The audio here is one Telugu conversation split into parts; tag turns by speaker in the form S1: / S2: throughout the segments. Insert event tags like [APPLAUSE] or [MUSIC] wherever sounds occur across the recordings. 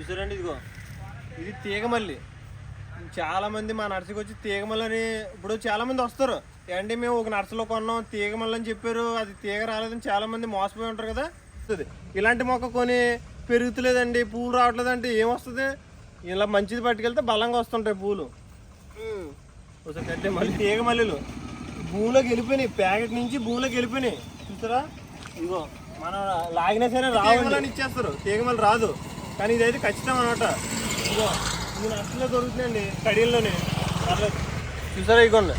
S1: చూసారండి ఇదిగో. ఇది తీగమల్లి. చాలా మంది మా నర్సరీకి వచ్చి తీగమల్లి అని ఇప్పుడు చాలా మంది వస్తారు. ఏంటి మేము ఒక నర్సరీలో కొన్నాం తీగమల్లి అని చెప్పారు అది తీగ రాలేదని చాలా మంది మోసపోయి ఉంటారు కదా. ఇలాంటి మొక్క కొని పెరుగుతలేదండి పూలు రావట్లేదంటే ఏమొస్తుంది? ఇలా మంచిది పట్టుకెళ్తే బలంగా వస్తుంటాయి పూలు. ఒకసారి కట్టే మళ్ళీ తీగ మల్లెలు భూమిలోకి వెళ్ళిపోయినాయి ప్యాకెట్ నుంచి భూమిలోకి వెళ్ళిపోయినాయి. చూసారా? ఇదిగో మనం లాగినా సరే రావాలని ఇచ్చేస్తారు. తీగమల్లి రాదు. కానీ ఇదైతే ఖచ్చితం అనమాట ఇది అసలు దొరుకుతుందండి కడీల్లోనే. చూసారా ఇగోండి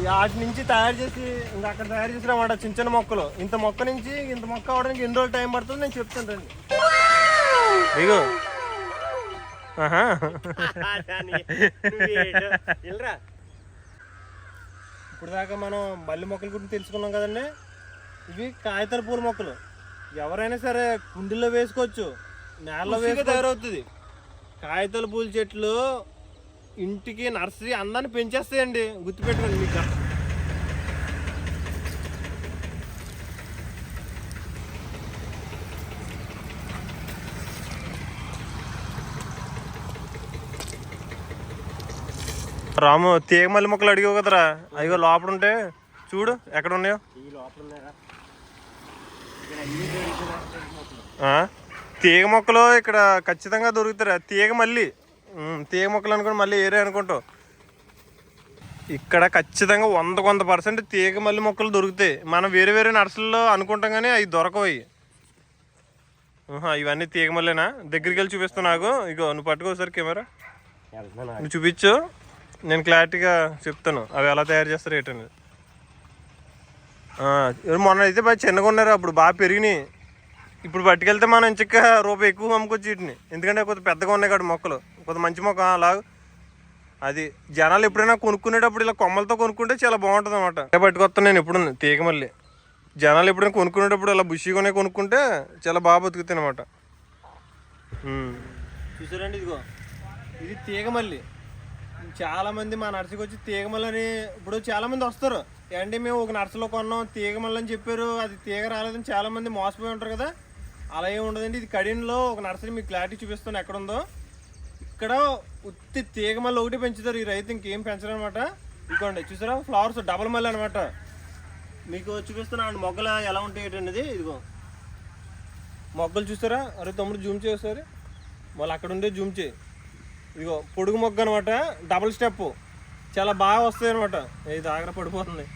S1: ఈ వాటి నుంచి తయారు చేసి ఇంకా అక్కడ తయారు చేసినమాట చిన్న చిన్న మొక్కలు. ఇంత మొక్క నుంచి ఇంత మొక్క అవడానికి ఎన్ని రోజులు టైం పడుతుంది నేను చెప్తాను రండి. ఇగో ఇప్పుడు దాకా మనం మల్లి మొక్కల గురించి తెలుసుకున్నాం కదండి. ఇవి కాగితాల పూల మొక్కలు. ఎవరైనా సరే కుండీలో వేసుకోవచ్చు. తయారవుతుంది. కాగితాల పూల చెట్లు ఇంటికి నర్సరీ అందాన్ని పెంచేస్తాయండి. గుర్తుపెట్టుకోండి మీకు. రాము తీగ మల్లి మొక్కలు అడిగావు కదరా? అదిగో లోపల ఉంటే చూడు ఎక్కడ ఉన్నాయో. ఆ? తీగ మొక్కలు ఇక్కడ ఖచ్చితంగా దొరుకుతారా. తీగ మళ్ళీ. తీగ మొక్కలు అనుకుని మళ్ళీ ఏరే అనుకుంటావు ఇక్కడ ఖచ్చితంగా వంద కొంత పర్సెంట్ తీగ మల్లి మొక్కలు దొరుకుతాయి. మనం వేరే వేరే నర్సల్లో అనుకుంటాం కానీ అవి దొరకవు ఇవన్నీ తీగ మల్లేనా? దగ్గరికి వెళ్ళి చూపిస్తా నాకు. ఇగో నువ్వు పట్టుకొకసారి కెమెరా. నువ్వు చూపించు. నేను క్లారిటీగా చెప్తాను. అవి ఎలా తయారు చేస్తారు ఏంటనేది. మొన్న అయితే బాగా చిన్నగా ఉన్నారు. అప్పుడు బాగా పెరిగినాయి. ఇప్పుడు పట్టుకెళ్తే మనం చిక్క రూపాయి ఎక్కువ అమ్ముకొచ్చి వీటిని. ఎందుకంటే కొంత పెద్దగా ఉన్నాయి కదా మొక్కలు. కొంత మంచి మొక్క అలా అది జనాలు ఎప్పుడైనా కొనుక్కునేటప్పుడు ఇలా కొమ్మలతో కొనుక్కుంటే చాలా బాగుంటుంది అనమాట పట్టుకొస్తాను నేను ఎప్పుడు తీగ మళ్ళీ. జనాలు ఎప్పుడైనా కొనుక్కునేటప్పుడు ఇలా బుషిగానే కొనుక్కుంటే చాలా బాగా బతుకుతాయి అనమాట చూసారండి ఇదిగో. ఇది తీగమల్లి చాలామంది మా నర్సకి వచ్చి తీగమల్లని ఇప్పుడు చాలామంది వస్తారు. ఏంటి మేము ఒక నర్సలో కొన్నాం తీగమల్లని చెప్పారు. అది తీగ రాలేదని చాలామంది మోసపోయి ఉంటారు కదా. అలా ఏమి ఉండదండి. ఇది కడియంలో ఒక నర్సరీ మీకు క్లారిటీ చూపిస్తాను ఎక్కడ ఉందో ఇక్కడ ఉత్తి తీగమల్లి ఒకటి పెంచుతారు. ఈ రైతు ఇంకేం పెంచరు అనమాట ఇదిగోండి చూసారా? ఫ్లవర్స్ డబల్ మల్లి అనమాట. మీకు చూపిస్తున్నాను మొగ్గలు ఎలా ఉంటాయి ఏంటనేది ఇదిగో. మొగ్గలు చూసారా? అరే తమ్ముడు జూమ్ చేసారు మళ్ళీ అక్కడ ఉండే జూమ్ చేయి. ఇదిగో పొడుగు మొగ్గ అనమాట. Double step. చాలా బాగా వస్తాయి అనమాట. ఇది ఆగ్ర పడిపోతుంది.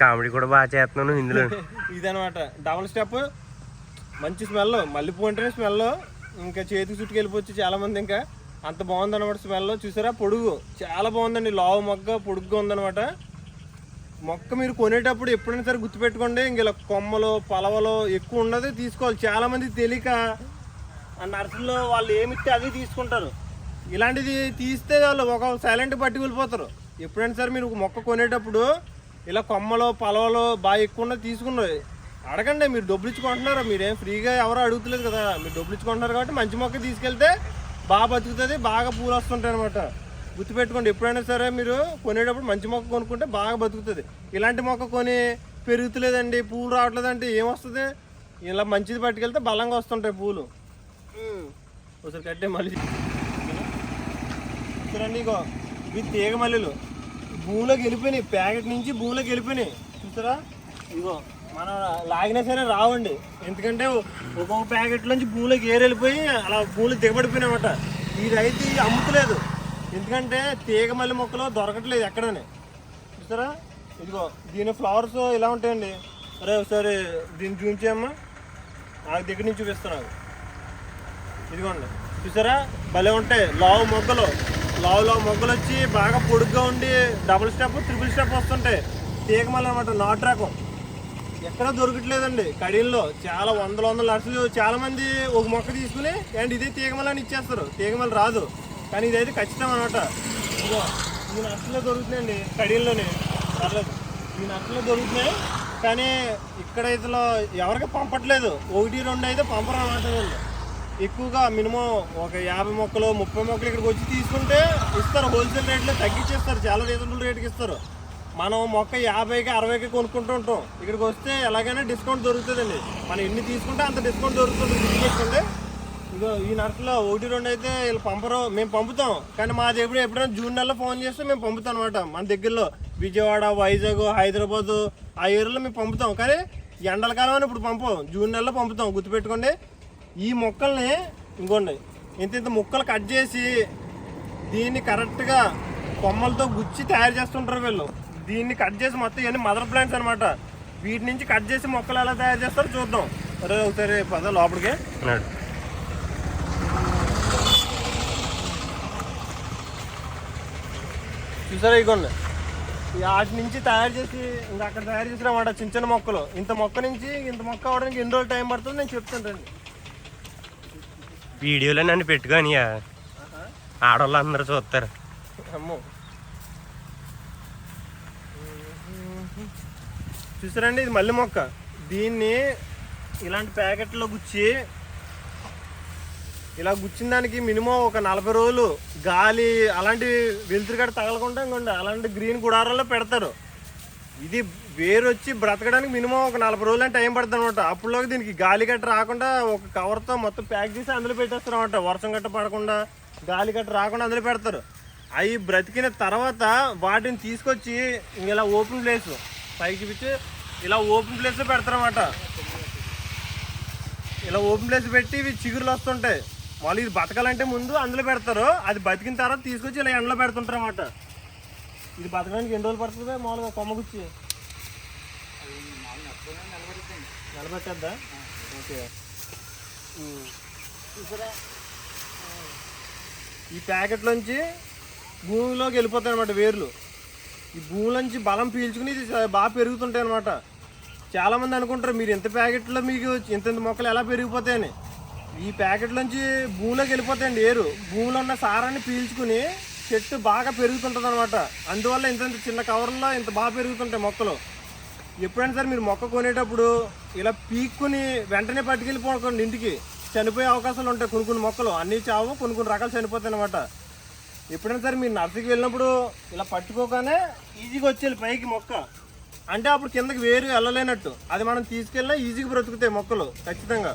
S2: కామెడీ కూడా బాగా చేస్తున్నాను ఇందులో. [LAUGHS]
S1: ఇదనమాట. Double step. మంచి స్మెల్ మల్లెపూ అంటేనే స్మెల్. ఇంకా చేతికి చుట్టుకెళ్ళిపోవచ్చు చాలామంది చాలా మంది ఇంకా. అంత బాగుంది అనమాట స్మెల్. చూసారా? పొడుగు. చాలా బాగుందండి. లావు మొగ్గ పొడుగ్గా ఉందన్నమాట. మొక్క మీరు కొనేటప్పుడు ఎప్పుడైనా సరే గుర్తుపెట్టుకోండి. ఇంక ఇలా కొమ్మలు పలవలు ఎక్కువ ఉన్నది తీసుకోవాలి. చాలా మంది తెలియక ఆ నర్సుల్లో వాళ్ళు ఏమిస్తే అది తీసుకుంటారు. ఇలాంటిది తీస్తే వాళ్ళు ఒక సైలెంట్ పట్టి వెళ్ళిపోతారు ఎప్పుడైనా సరే మీరు మొక్క కొనేటప్పుడు ఇలా కొమ్మలు పలవలు బాగా ఎక్కువ ఉన్నది తీసుకున్నారు అడగండి మీరు డబ్బులు ఇచ్చుకుంటున్నారు మీరేం ఫ్రీగా ఎవరు అడుగుతలేదు కదా. మీరు డబ్బులు ఇచ్చుకుంటున్నారు కాబట్టి మంచి మొక్క తీసుకెళ్తే బాగా బతుకుతుంది బాగా పూలు వస్తుంటాయి అనమాట గుర్తుపెట్టుకోండి ఎప్పుడైనా సరే మీరు కొనేటప్పుడు మంచి మొక్క కొనుక్కుంటే బాగా బతుకుతుంది. ఇలాంటి మొక్క కొని పెరుగుతలేదండి పూలు రావట్లేదంటే ఏమొస్తుంది ఇలా మంచిది పట్టుకెళ్తే బలంగా వస్తుంటాయి పూలు. ఒకసారి కట్టే మళ్ళీ. చూడండి ఇగో ఇవి తీగ మల్లెలు. భూమిలోకి వెళ్ళిపోయినాయి ప్యాకెట్ నుంచి భూమిలోకి వెళ్ళిపోయినాయి. చూసారా? ఇగో. మనం లాగినా సరే రావండి. ఎందుకంటే ఒక్కొక్క ప్యాకెట్ నుంచి భూమిలోకి ఏరెళ్ళిపోయి వెళ్ళిపోయి అలా భూమిలో దిగబడిపోయినామట ఇది అయితే అమ్ముతలేదు. ఎందుకంటే తీగ మల్లె మొక్కలు దొరకట్లేదు ఎక్కడనే. చూసారా? ఇదిగో దీని ఫ్లవర్స్ ఇలా ఉంటాయండి. అరే ఒకసారి దీన్ని చూపించేయమ్మా నాకు దగ్గర నుంచి చూపిస్తున్నాను ఇదిగోండి. చూసారా? భలే ఉంటాయి. లావు మొగ్గలు. లావు లావు మొగ్గలు వచ్చి బాగా పొడుగ్గా ఉండి డబుల్ స్టెప్ త్రిపుల్ స్టెప్ వస్తుంటాయి. తీగమల్లి అనమాట నాటు రకం. ఎక్కడ దొరకట్లేదండి. కడీల్లో చాలా వందల వందల లక్షలు చాలా మంది ఒక మొక్క తీసుకుని అండ్ ఇదే తీగమలని అని ఇచ్చేస్తారు. తీగమల రాదు. కానీ ఇదైతే ఖచ్చితం అనమాట. ఇదిగో ఈ నష్టలో దొరుకుతుందండి కడీల్లోనే. పర్లేదు. ఈ నష్టలో దొరుకుతున్నాయి. కానీ ఇక్కడ ఇతలో ఎవరికి పంపట్లేదు. ఒకటి రెండు అయితే పంపరు అనమాట ఎక్కువగా మినిమం ఒక యాభై మొక్కలు ముప్పై మొక్కలు ఇక్కడికి వచ్చి తీసుకుంటే ఇస్తారు. హోల్సేల్ రేట్లో తగ్గించేస్తారు. చాలా రీజనబుల్ రేట్కి ఇస్తారు. మనం మొక్క యాభైకి అరవైకి కొనుక్కుంటూ ఉంటాం. ఇక్కడికి వస్తే ఎలాగైనా డిస్కౌంట్ దొరుకుతుందండి. మనం ఎన్ని తీసుకుంటే అంత డిస్కౌంట్ దొరుకుతుంది. గుర్తుపెట్టుకోండి ఈ నర్సులో ఒకటి రెండు అయితే వీళ్ళు పంపరు. మేము పంపుతాం. కానీ మా దగ్గర ఎప్పుడైనా జూన్ నెలలో ఫోన్ చేస్తే మేము పంపుతాం అనమాట మన దగ్గరలో విజయవాడ వైజాగ్ హైదరాబాద్ ఆ ఏరియాలో మేము పంపుతాం. కానీ ఎండల కాలం అని ఇప్పుడు పంపం. జూన్ నెలలో పంపుతాం. గుర్తుపెట్టుకోండి. ఈ మొక్కల్ని ఇంకోండి. ఇంత ఇంత ముక్కలు కట్ చేసి దీన్ని కరెక్ట్గా కొమ్మలతో గుచ్చి తయారు చేస్తుంటారు వీళ్ళు. దీన్ని కట్ చేసి మొత్తం ఇవన్నీ మదర్ ప్లాంట్స్ అనమాట వీటి నుంచి కట్ చేసి మొక్కలు ఎలా తయారు చేస్తారో చూద్దాం. అరే ఒకసారి పద లోపలికి. చూసారా ఇగోండి. వాటి నుంచి తయారు చేసి ఇంకా అక్కడ తయారు చేసినమాట చిన్న చిన్న మొక్కలు. ఇంత మొక్క నుంచి ఇంత మొక్క అవడానికి ఎన్ని రోజులు టైం పడుతుంది నేను చెప్తాను
S2: వీడియోలో నన్ను పెట్టుకొని ఆడవాళ్ళు అందరూ చూస్తారు.
S1: అమ్మో. చూసారండి ఇది మల్లె మొక్క. దీన్ని ఇలాంటి ప్యాకెట్లో గుచ్చి ఇలా గుచ్చిన దానికి మినిమం ఒక నలభై రోజులు గాలి అలాంటి వెలుతురు కట్ట తగలకుండా ఇంకోండి అలాంటి గ్రీన్ గుడారాల్లో పెడతారు. ఇది వేరు వచ్చి బ్రతకడానికి మినిమం ఒక నలభై రోజులు అంటే టైం పడుతుంది అనమాట అప్పుడులోకి దీనికి గాలి గట్ట రాకుండా ఒక కవర్తో మొత్తం ప్యాక్ చేసి అందులో పెట్టేస్తారు అనమాట వర్షం గట్ట పడకుండా గాలి గట్ట రాకుండా అందులో పెడతారు. అవి బ్రతికిన తర్వాత వాటిని తీసుకొచ్చి ఇలా ఓపెన్ ప్లేస్. పైకి పిచ్చి ఇలా ఓపెన్ ప్లేస్లో పెడతారు అనమాట ఇలా ఓపెన్ ప్లేస్ పెట్టి ఇవి చిగురులు వస్తుంటాయి. వాళ్ళు ఇది బతకాలంటే ముందు అందులో పెడతారు. అది బతికిన తర్వాత తీసుకొచ్చి ఇలా ఎండలో పెడుతుంటారు అన్నమాట ఇది బతకడానికి ఎన్ని రోజులు పడుతుంది మామూలుగా కొమ్మగుచ్చి నిలబెట్టద్దా? ఓకే. ఈ ప్యాకెట్లోంచి భూమిలోకి వెళ్ళిపోతాయి అనమాట వేర్లు. ఈ భూమిలోంచి బలం పీల్చుకుని ఇది బాగా పెరుగుతుంటాయి అనమాట చాలామంది అనుకుంటారు మీరు ఇంత ప్యాకెట్లో మీకు ఇంత ఇంత మొక్కలు ఎలా పెరిగిపోతాయని? ఈ ప్యాకెట్లోంచి భూమిలోకి వెళ్ళిపోతాయండి ఏరు. భూమిలో ఉన్న సారాన్ని పీల్చుకుని చెట్టు బాగా పెరుగుతుంటుంది అనమాట అందువల్ల ఇంత ఇంత చిన్న కవర్లో ఇంత బాగా పెరుగుతుంటాయి మొక్కలు. ఎప్పుడైనా సరే మీరు మొక్క కొనేటప్పుడు ఇలా పీక్కుని వెంటనే పట్టుకెళ్ళిపోకండి ఇంటికి. చనిపోయే అవకాశాలు ఉంటాయి కొన్ని కొన్ని మొక్కలు. అన్నీ చావు కొన్ని కొన్ని రకాలు చనిపోతాయి అనమాట ఎప్పుడైనా సరే మీరు నర్సరీకి వెళ్ళినప్పుడు ఇలా పట్టుకోగానే ఈజీగా వచ్చేది పైకి మొక్క. అంటే అప్పుడు కిందకి వేరు వెళ్ళలేనట్టు. అది మనం తీసుకెళ్ళినా ఈజీగా బ్రతుకుతాయి మొక్కలు ఖచ్చితంగా.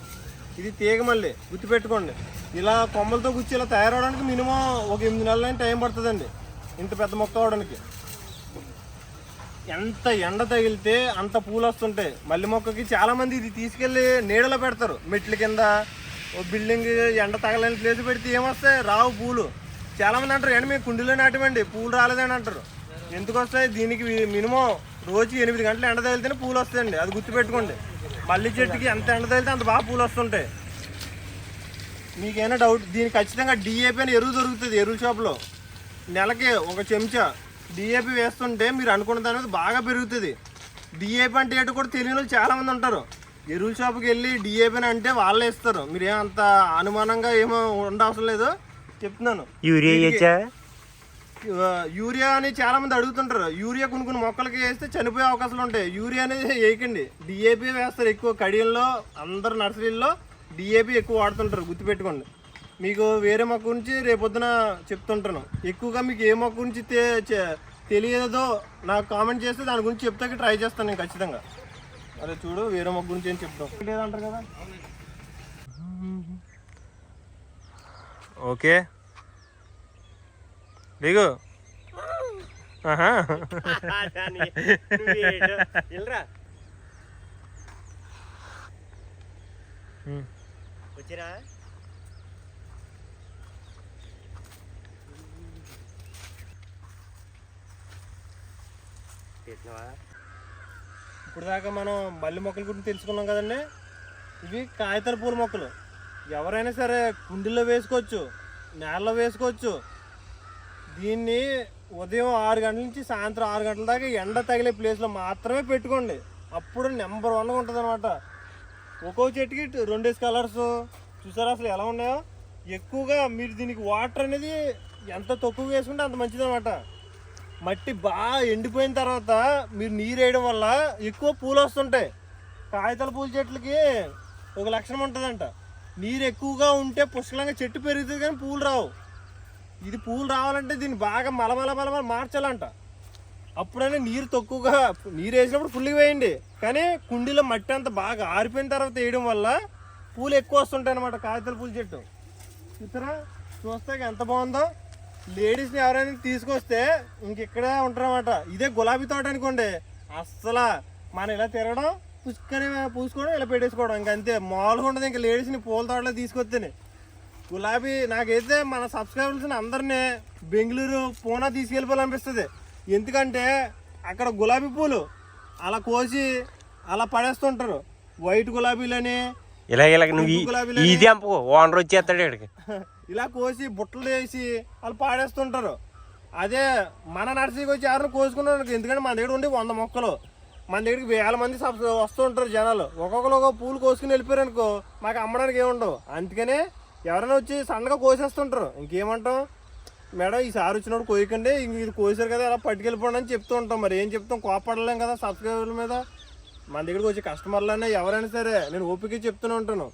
S1: ఇది తీగ మళ్ళీ గుర్తుపెట్టుకోండి. ఇలా కొమ్మలతో గుచ్చి ఇలా తయారవడానికి మినిమం ఒక ఎనిమిది నెలలైనా టైం పడుతుందండి. ఇంత పెద్ద మొక్క అవడానికి ఎంత ఎండ తగిలితే అంత పూలు వస్తుంటాయి. మల్లె మొక్కకి చాలామంది ఇది తీసుకెళ్ళి నీడలో పెడతారు. మెట్ల కింద ఓ బిల్డింగ్ ఎండ తగలని ప్లేస్ పెడితే ఏమొస్తాయి? రావు పూలు. చాలా మంది అంటారు ఏంటి మేము కుండీలో నాటమండి పూలు రాలేదని అంటారు. ఎందుకు వస్తాయి? దీనికి మినిమం రోజుకి ఎనిమిది గంటలు ఎండ తగిలితేనే పూలు వస్తాయండి అది గుర్తుపెట్టుకోండి. మల్లి చెట్టుకి ఎంత ఎండ తగిలితే అంత బాగా పూలు వస్తుంటాయి. మీకేమైనా డౌట్? దీనికి ఖచ్చితంగా డిఏపి అని ఎరువు దొరుకుతుంది ఎరువు షాప్లో. నెలకి ఒక చెంచా డిఏపి వేస్తుంటే మీరు అనుకున్న దాని మీద బాగా పెరుగుతుంది. డిఏపి అంటే ఏంటో కూడా తెలియని వాళ్ళు చాలా మంది ఉంటారు. ఎరువుల షాప్కి వెళ్ళి డిఏపి అని అంటే వాళ్ళే ఇస్తారు. మీరు అంత అనుమానంగా ఏమో ఉండవసరం లేదు. చెప్తున్నాను.
S2: యూరియా
S1: యూరియా అని చాలా మంది అడుగుతుంటారు. యూరియా కొన్ని కొన్ని మొక్కలకి వేస్తే చనిపోయే అవకాశాలు ఉంటాయి. యూరియా అనేది వేయకండి. డిఏపి వేస్తారు ఎక్కువ కడియంలో అందరు నర్సరీల్లో డిఏపి ఎక్కువ వాడుతుంటారు. గుర్తుపెట్టుకోండి. మీకు వేరే మొక్క గురించి రేపొద్దున చెప్తుంటాను. ఎక్కువగా మీకు ఏ మొక్క గురించి తెలియదో నాకు కామెంట్ చేస్తే దాని గురించి చెప్తాకి ట్రై చేస్తాను నేను ఖచ్చితంగా. అరే చూడు వేరే మొక్క గురించి ఏం చెప్తాం లేదంటారు కదా. ఓకే. దిగు. ఆహా. ఉమ్.
S2: వచ్చిరా?
S1: ఇప్పుడు దాకా మనం మల్లె మొక్కల గురించి తెలుసుకున్నాం కదండి. ఇవి కాగితాల పూల మొక్కలు. ఎవరైనా సరే కుండీలో వేసుకోవచ్చు నేలలో వేసుకోవచ్చు. దీన్ని ఉదయం ఆరు గంటల నుంచి సాయంత్రం ఆరు గంటల దాకా ఎండ తగిలే ప్లేస్లో మాత్రమే పెట్టుకోండి. అప్పుడు నెంబర్ వన్గా ఉంటుంది అనమాట ఒక్కో చెట్టుకి టు- రెండేసి కలర్స్. చూసారా అసలు ఎలా ఉన్నాయో? ఎక్కువగా మీరు దీనికి వాటర్ అనేది ఎంత తక్కువ వేసుకుంటే అంత మంచిదన్నమాట. మట్టి బాగా ఎండిపోయిన తర్వాత మీరు నీరు వేయడం వల్ల ఎక్కువ పూలు వస్తుంటాయి. కాగితాల పూల చెట్లకి ఒక లక్షణం ఉంటుందంట. నీరు ఎక్కువగా ఉంటే పుష్కలంగా చెట్టు పెరుగుతుంది కానీ పూలు రావు. ఇది పూలు రావాలంటే దీన్ని బాగా మలమల మలమల మార్చాలంట. అప్పుడైనా నీరు తక్కువగా నీరు వేసినప్పుడు ఫుల్గా వేయండి. కానీ కుండీలో మట్టి అంతా బాగా ఆరిపోయిన తర్వాత వేయడం వల్ల పూలు ఎక్కువ వస్తుంటాయి అనమాట కాగితాల పూల చెట్టు. ఇతర చూస్తే ఎంత బాగుందో. లేడీస్ని ఎవరైనా తీసుకొస్తే ఇంక ఇక్కడే ఉంటారన్నమాట. ఇదే గులాబీ తోట అనుకోండి. అస్సలు మనం ఇలా తిరగడం పుష్కని పూసుకోవడం ఇలా పెట్టేసుకోవడం. ఇంక అంతే. మామూలుగా ఉండదు. ఇంకా లేడీస్ని పూల తోటలో తీసుకొస్తేనే. గులాబీ నాకైతే మన సబ్స్క్రైబర్స్ అందరినీ బెంగళూరు పూనా తీసుకెళ్ళిపోవాలనిపిస్తుంది. ఎందుకంటే అక్కడ గులాబీ పూలు అలా కోసి అలా పడేస్తుంటారు. వైట్ గులాబీలని
S2: ఇలా ఇలా నువ్వు ఇది అంపకు ఓనర్ వచ్చేస్తాడు ఇక్కడికి. [LAUGHS]
S1: ఇలా కోసి బుట్టలు వేసి వాళ్ళు పాడేస్తుంటారు. అదే మన నర్సరీకి వచ్చి ఎవరిని కోసుకున్నారు ఎందుకంటే మన దగ్గర ఉండి వంద మొక్కలు. మన దగ్గరికి వేల మంది వస్తూ ఉంటారు జనాలు. ఒక్కొక్కరు ఒక పూలు కోసుకుని వెళ్ళిపోయారు అనుకో మాకు అమ్మడానికి ఏముండవు అందుకనే ఎవరైనా వచ్చి సన్నగా కోసేస్తుంటారు. ఇంకేమంటాం? మేడం ఈసారి వచ్చినప్పుడు కోయకండి. ఇంక ఇది కోసారు కదా అలా పట్టుకెళ్ళిపోండి అని చెప్తూ ఉంటాం. మరి ఏం చెప్తాం? కోపడలేం కదా సబ్స్క్రైబర్ల మీద? మన దగ్గరికి వచ్చే కస్టమర్లైనా ఎవరైనా సరే నేను ఓపిక చెప్తూనే ఉంటాను.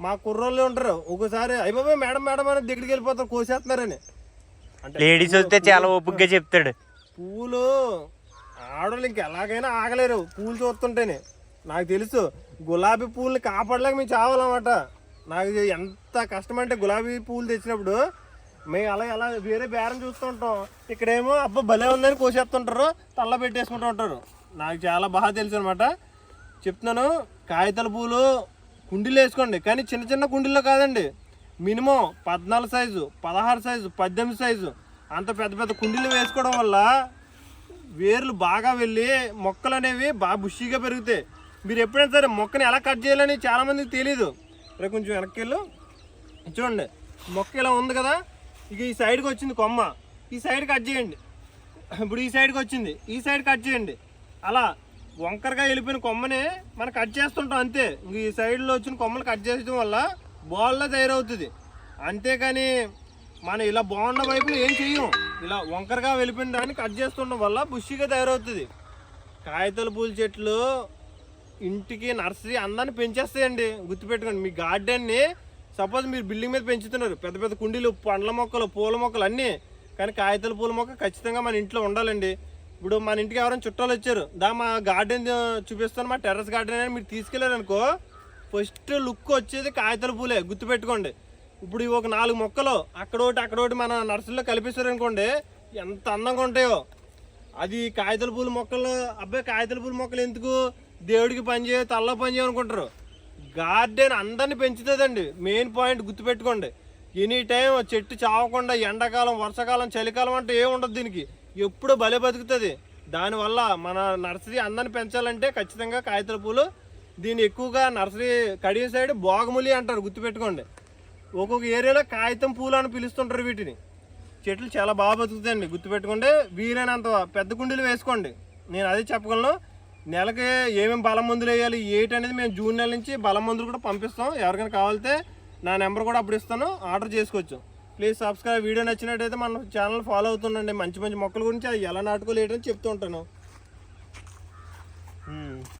S1: మా కుర్రోళ్ళు ఉంటారు. ఒకసారి అయిపోయి మేడం మేడం అని దగ్గరికి వెళ్ళిపోతారు కోసేస్తున్నారని. అంటే
S2: లేడీస్ వస్తే చాలా ఓపికగా చెప్తాడు.
S1: పూలు ఆడవాళ్ళు ఇంక ఎలాగైనా ఆగలేరు. పూలు చూస్తుంటేనే. నాకు తెలుసు గులాబీ పూలని కాపాడలేక మేము చావాలన్నమాట. నాకు ఎంత కష్టం అంటే గులాబీ పూలు తెచ్చినప్పుడు మేము అలా అలా వేరే బేరం చూస్తూ ఉంటాం ఇక్కడేమో అబ్బా భలే ఉందని కోసేస్తుంటారు తల్ల పెట్టేసుకుంటూ ఉంటారు. నాకు చాలా బాగా తెలుసు అనమాట చెప్తున్నాను కాగితాల పూలు కుండీలు వేసుకోండి. కానీ చిన్న చిన్న కుండీల్లో కాదండి. మినిమం పద్నాలుగు సైజు పదహారు సైజు పద్దెనిమిది సైజు అంత పెద్ద పెద్ద కుండీలు వేసుకోవడం వల్ల వేర్లు బాగా వెళ్ళి మొక్కలు అనేవి బాగా బుషిగా పెరుగుతాయి. మీరు ఎప్పుడైనా సరే మొక్కని ఎలా కట్ చేయాలని చాలామందికి తెలియదు రేపు కొంచెం వెనక్కి వెళ్ళు చూడండి మొక్క ఇలా ఉంది కదా ఇక ఈ సైడ్కి వచ్చింది కొమ్మ. ఈ సైడ్ కట్ చేయండి. ఇప్పుడు ఈ సైడ్కి వచ్చింది. ఈ సైడ్ కట్ చేయండి. అలా వంకరగా వెళ్ళిపోయిన కొమ్మని మనం కట్ చేస్తుంటాం అంతే. ఇంక ఈ సైడ్లో వచ్చిన కొమ్మలు కట్ చేయడం వల్ల బాల్లో తయారవుతుంది. అంతేకాని మనం ఇలా బాగున్న వైపులో ఏం చెయ్యం? ఇలా వంకరగా వెళ్ళిపోయిన దాన్ని కట్ చేస్తుండడం వల్ల బుష్గా తయారవుతుంది. కాగితాల పూల చెట్లు ఇంటికి నర్సరీ అందాన్ని పెంచేస్తాయండి. గుర్తుపెట్టుకోండి మీ గార్డెన్ని సపోజ్ మీరు బిల్డింగ్ మీద పెంచుతున్నారు. పెద్ద పెద్ద కుండీలు పండ్ల మొక్కలు పూల మొక్కలు అన్నీ. కానీ కాగితాల పూల మొక్క ఖచ్చితంగా మన ఇంట్లో ఉండాలండి. ఇప్పుడు మన ఇంటికి ఎవరైనా చుట్టాలు వచ్చారు. దా మా గార్డెన్ చూపిస్తాను. మా టెర్రస్ గార్డెన్ అని మీరు తీసుకెళ్ళారు అనుకో ఫస్ట్ లుక్ వచ్చేది కాగితాల పూలే. గుర్తుపెట్టుకోండి. ఇప్పుడు ఇవి ఒక నాలుగు మొక్కలు అక్కడ ఒకటి అక్కడ ఒకటి మన నర్సరీలో కలిపేశారు అనుకోండి ఎంత అందంగా ఉంటాయో. అది కాగితాల పూల మొక్కలు అబ్బాయి కాగితాల పూల మొక్కలు ఎందుకు? దేవుడికి పని చేయ తల్ల పని చేయనుకుంటారు గార్డెన్ అందరిని పెంచుతుందండి. మెయిన్ పాయింట్ గుర్తుపెట్టుకోండి. ఎనీ టైం చెట్టు చావకుండా ఎండాకాలం వర్షాకాలం చలికాలం అంటే ఏమి ఉండదు దీనికి. ఎప్పుడు భలే బతుకుతుంది. దానివల్ల మన నర్సరీ అందరిని పెంచాలంటే ఖచ్చితంగా కాగితాల పూలు దీన్ని ఎక్కువగా నర్సరీ కడియం సైడ్ బోగములి అంటారు గుర్తుపెట్టుకోండి. ఒక్కొక్క ఏరియాలో కాగితం పూలు అని పిలుస్తుంటారు వీటిని. చెట్లు చాలా బాగా బతుకుతాయండి. గుర్తుపెట్టుకుంటే వీలైనంత పెద్ద కుండీలు వేసుకోండి. నేను అదే చెప్పగలను. నెలకి ఏమేమి బలం మందులు వేయాలి ఏటి అనేది మేము జూన్ నెల నుంచి బలం మందులు కూడా పంపిస్తాం. ఎవరికైనా కావాలితే నా నెంబర్ కూడా అప్పుడు ఇస్తాను. ఆర్డర్ చేసుకోవచ్చు. Please subscribe. వీడియో నచ్చినట్టయితే మన ఛానల్ ఫాలో అవుతుండండి. మంచి మంచి మొక్కల గురించి అది ఎలా నాటుకోలేటని చెప్తూ ఉంటాను.